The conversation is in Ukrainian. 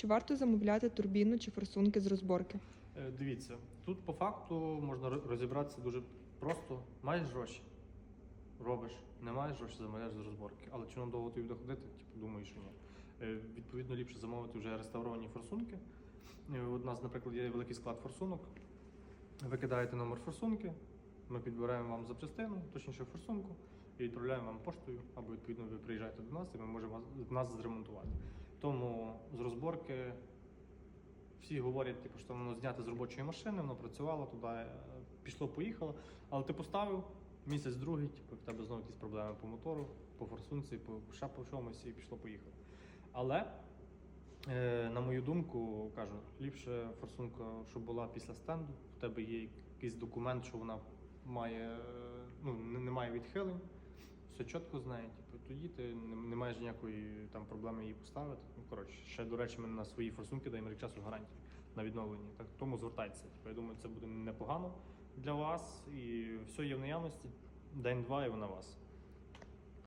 Чи варто замовляти турбіну чи форсунки з розборки? Е, Дивіться, тут по факту можна розібратися дуже просто. Маєш гроші, робиш, не маєш гроші, замовляєш з розборки. Але чи воно довго тобі буде ходити? Типу, думаю, що ні. Е, Відповідно, ліпше замовити вже реставровані форсунки. Е, У нас, наприклад, є великий склад форсунок. Ви кидаєте номер форсунки, ми підбираємо вам запчастину, точніше форсунку, і відправляємо вам поштою, або відповідно ви приїжджаєте до нас і ми можемо нас зремонтувати. Тому з розборки всі говорять, типу, що воно знято з робочої машини, воно працювало туди, е, пішло, поїхало. Але ти поставив місяць другий, типу, в тебе знову якісь проблеми по мотору, по форсунці, по ще чомусь і пішло, поїхало. Але, е, на мою думку, кажу, ліпше форсунка, щоб була після стенду, в тебе є якийсь документ, що вона має, е, ну, не має відхилень. Все чітко знає, типу, тоді ти не, маєш ніякої там проблеми її поставити. Ну, коротше, ще, до речі, ми на свої форсунки даємо рік часу гарантію на відновлення. Так тому звертайтеся. Типу, я думаю, це буде непогано для вас і все є в наявності. День-два і вона вас.